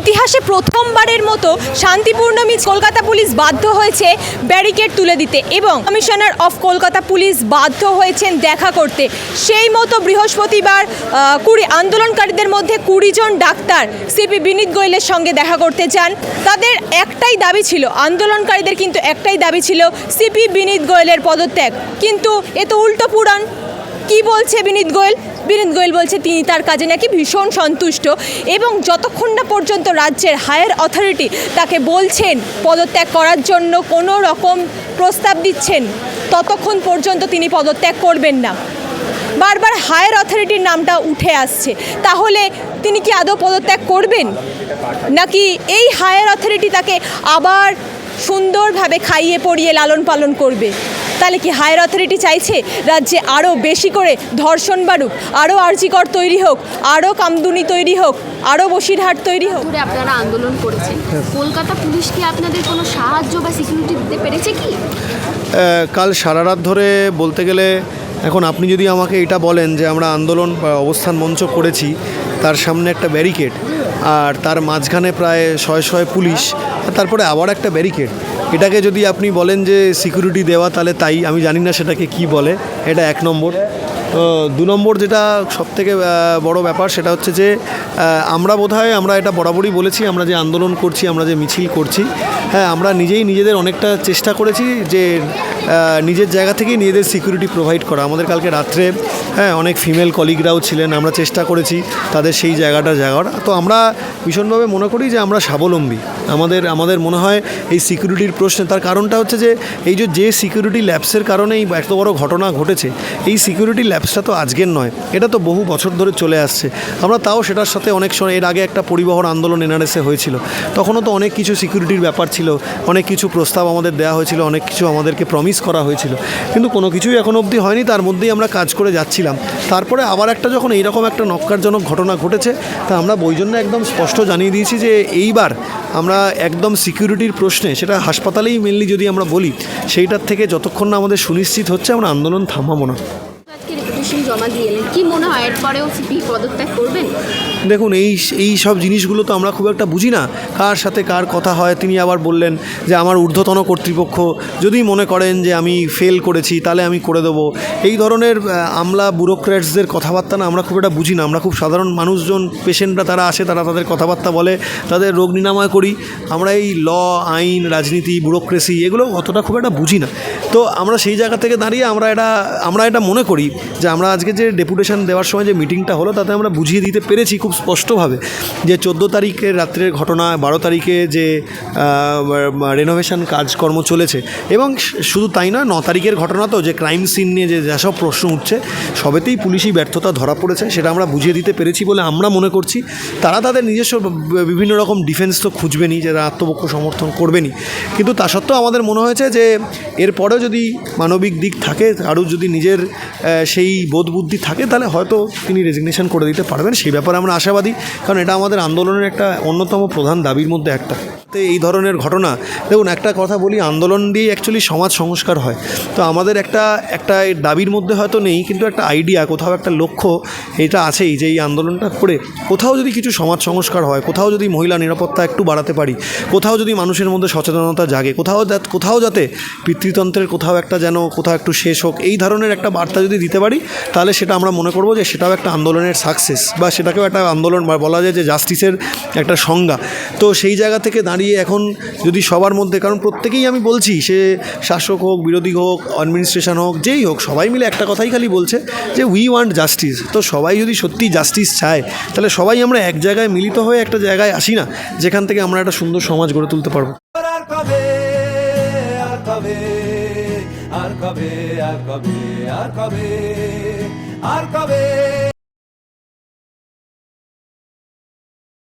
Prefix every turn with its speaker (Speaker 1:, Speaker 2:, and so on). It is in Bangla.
Speaker 1: ইতিহাসে প্রথমবারের মতো শান্তিপূর্ণ মিছিল কলকাতা পুলিশ বাধ্য হয়েছে ব্যারিকেড তুলে দিতে এবং কমিশনার অফ কলকাতা পুলিশ বাধ্য হয়েছেন দেখা করতে। সেই মতো বৃহস্পতিবার কুড়ি আন্দোলনকারীদের মধ্যে কুড়ি জন ডাক্তার সিপি বিনীত গোয়েলের সঙ্গে দেখা করতে চান তাদের একটাই দাবি ছিল, আন্দোলনকারীদের কিন্তু একটাই দাবি ছিল, সিপি বিনীত গোয়েলের পদত্যাগ। কিন্তু এ তো উল্টো পুরাণ। কি বলছে বিনীত গোয়েল? বিনীত গোয়েল বলছে তিনি তার কাজে নাকি ভীষণ সন্তুষ্ট এবং যতক্ষণ না পর্যন্ত রাজ্যের হায়ার অথরিটি তাকে বলছেন পদত্যাগ করার জন্য কোনো রকম প্রস্তাব দিচ্ছেন, ততক্ষণ পর্যন্ত তিনি পদত্যাগ করবেন না। বারবার হায়ার অথরিটির নামটা উঠে আসছে। তাহলে তিনি কি আদৌ পদত্যাগ করবেন? নাকি এই হায়ার অথরিটি তাকে আবার সুন্দরভাবে খাইয়ে পড়িয়ে লালন পালন করবে? তাহলে কি হায়ার অথরিটি চাইছে রাজ্যে আরও বেশি করে ধর্ষণ বাড়ুক আরও আর্জিকর তৈরি হোক আরও কামদুনি তৈরি হোক আরও বসিরহাট তৈরি হোক?
Speaker 2: আপনারা আন্দোলন করেছেন। কলকাতা পুলিশ কি আপনাদের কোনো সাহায্য বা সিকিউরিটি দিতে পেরেছে কি?
Speaker 3: কাল সারা রাত ধরে বলতে গেলে এখন আপনি যদি আমাকে এটা বলেন যে আমরা আন্দোলন বা অবস্থান মঞ্চ করেছি তার সামনে একটা ব্যারিকেড আর তার মাঝখানে প্রায় শয়ে শয়ে পুলিশ তারপরে আবার একটা ব্যারিকেড। এটাকে যদি আপনি বলেন যে সিকিউরিটি দেওয়া, তাহলে তাই, আমি জানি না সেটাকে কি বলে, এটা এক নম্বর। দু নম্বর যেটা সবথেকে বড় ব্যাপার, সেটা হচ্ছে যে আমরা বোধহয়, আমরা এটা বরাবরই বলেছি, আমরা যে আন্দোলন করছি, আমরা যে মিছিল করছি হ্যাঁ আমরা নিজেই নিজেদের অনেকটা চেষ্টা করেছি যে নিজের জায়গা থেকেই নিজেদের সিকিউরিটি প্রোভাইড করা। আমাদের কালকে রাত্রে হ্যাঁ অনেক ফিমেল কলিগরাও ছিলেন, আমরা চেষ্টা করেছি তাদের সেই জায়গাটা যাওয়ার। তো আমরা ভীষণভাবে মনে করি যে আমরা স্বাবলম্বী। আমাদের আমাদের মনে হয় এই সিকিউরিটির প্রশ্নে, তার কারণটা হচ্ছে যে এই যে যে সিকিউরিটি ল্যাপসের কারণে এই এত বড় ঘটনা ঘটেছে, এই সিকিউরিটি ল্যাপসটা তো আজকের নয়, এটা তো বহু বছর ধরে চলে আসছে। আমরা তাও সেটার সাথে অনেক সময়, এর আগে একটা পরিবহন আন্দোলন এনআরএসে হয়েছিল, তখনও তো অনেক কিছু সিকিউরিটির ব্যাপার ছিল, অনেক কিছু প্রস্তাব আমাদের দেওয়া হয়েছিল, অনেক কিছু আমাদেরকে প্রমিস করা হয়েছিল। কিন্তু কোনো কিছুই এখন অবধি হয়নি, তার মধ্যেই আমরা কাজ করে যাচ্ছিলাম। তারপরে আবার একটা যখন এইরকম একটা নক্কারজনক ঘটনা ঘটেছে, তা আমরা বই জন্য একদম স্পষ্ট জানিয়ে দিয়েছি যে এইবার আমরা একদম সিকিউরিটির প্রশ্নে, সেটা হাসপাতালেই মেনলি যদি আমরা বলি, সেইটার থেকে যতক্ষণ না আমাদের সুনিশ্চিত হচ্ছে, আমরা আন্দোলন থামাবো না।
Speaker 2: রেপুটেশন জমা দিয়ে এলেন। কি মনে হয়, এরপরেও সিপি পদত্যাগ করবেন?
Speaker 3: দেখুন, এই এই সব জিনিসগুলো তো আমরা খুব একটা বুঝি না। কার সাথে কার কথা হয়? তিনি আবার বললেন যে, আমার ঊর্ধ্বতন কর্তৃপক্ষ যদি মনে করেন যে আমি ফেল করেছি, তাহলে আমি করে দেবো। এই ধরনের আমলা ব্যুরোক্র্যাটসদের কথাবার্তা না আমরা খুব একটা বুঝি না। আমরা খুব সাধারণ মানুষজন, পেশেন্টরা তারা আসে, তারা তাদের কথাবার্তা বলে, তাদের রোগ নিরাময় করি। আমরা এই ল, আইন, রাজনীতি, ব্যুরোক্রেসি, এগুলো অতটা খুব একটা বুঝি না। তো আমরা সেই জায়গা থেকে দাঁড়িয়ে আমরা এটা আমরা এটা মনে করি যে আমরা আজকে যে ডেপুটেশন দেওয়ার সময় যে মিটিংটা হলো, তাতে আমরা বুঝিয়ে দিতে পেরেছি খুব স্পষ্টভাবে যে চোদ্দ তারিখের রাত্রের ঘটনা, বারো তারিখে যে রেনোভেশন কাজকর্ম চলেছে এবং শুধু তাই নয়, ন তারিখের ঘটনা তো, যে ক্রাইম সিন নিয়ে যে যেসব প্রশ্ন উঠছে, সবেতেই পুলিশি ব্যর্থতা ধরা পড়েছে, সেটা আমরা বুঝিয়ে দিতে পেরেছি বলে আমরা মনে করছি। তারা তাদের নিজস্ব বিভিন্ন রকম ডিফেন্স তো খুঁজবেনই, যারা আত্মপক্ষ সমর্থন করবেনই। কিন্তু তা সত্ত্বেও আমাদের মনে হয়েছে যে এরপরেও যদি মানবিক দিক থাকে আরও যদি নিজের সেই বোধ বুদ্ধি থাকে, তাহলে হয়তো তিনি রেজিগনেশন করে দিতে পারবেন। সেই ব্যাপারে আমরা আশাবাদী, কারণ এটা আমাদের আন্দোলনের একটা অন্যতম প্রধান দাবির মধ্যে একটা। তো এই ধরনের ঘটনা। দেখুন, একটা কথা বলি, আন্দোলন দিয়ে অ্যাকচুয়ালি সমাজ সংস্কার হয়। তো আমাদের একটা একটা দাবির মধ্যে হয়তো নেই, কিন্তু একটা আইডিয়া কোথাও একটা লক্ষ্য এটা আছেই যে এই আন্দোলনটা করে কোথাও যদি কিছু সমাজ সংস্কার হয়, কোথাও যদি মহিলা নিরাপত্তা একটু বাড়াতে পারি, কোথাও যদি মানুষের মধ্যে সচেতনতা জাগে, কোথাও কোথাও যাতে পিতৃতন্ত্রের কোথাও একটা যেন কোথাও একটু শেষ হোক, এই ধরনের একটা বার্তা যদি দিতে পারি, তাহলে সেটা আমরা মনে করব যে সেটাও একটা আন্দোলনের সাকসেস বা সেটাকেও একটা আন্দোলন বলা যায় যে জাস্টিসের একটা সংজ্ঞা। তো সেই জায়গা থেকে দাঁড়িয়ে এখন যদি সবার মধ্যে, কারণ প্রত্যেকেই আমি বলছি, সে শাসক হোক, বিরোধী হোক অ্যাডমিনিস্ট্রেশন হোক, যেই হোক, সবাই মিলে একটা কথাই খালি বলছে যে উই ওয়ান্ট জাস্টিস তো সবাই যদি সত্যি জাস্টিস চায়, তাহলে সবাই আমরা এক জায়গায় মিলিত হয়ে একটা জায়গায় আসি না, যেখান থেকে আমরা একটা সুন্দর সমাজ গড়ে তুলতে পারব।
Speaker 4: আর কবে আর কবে আর কবে আর কবে?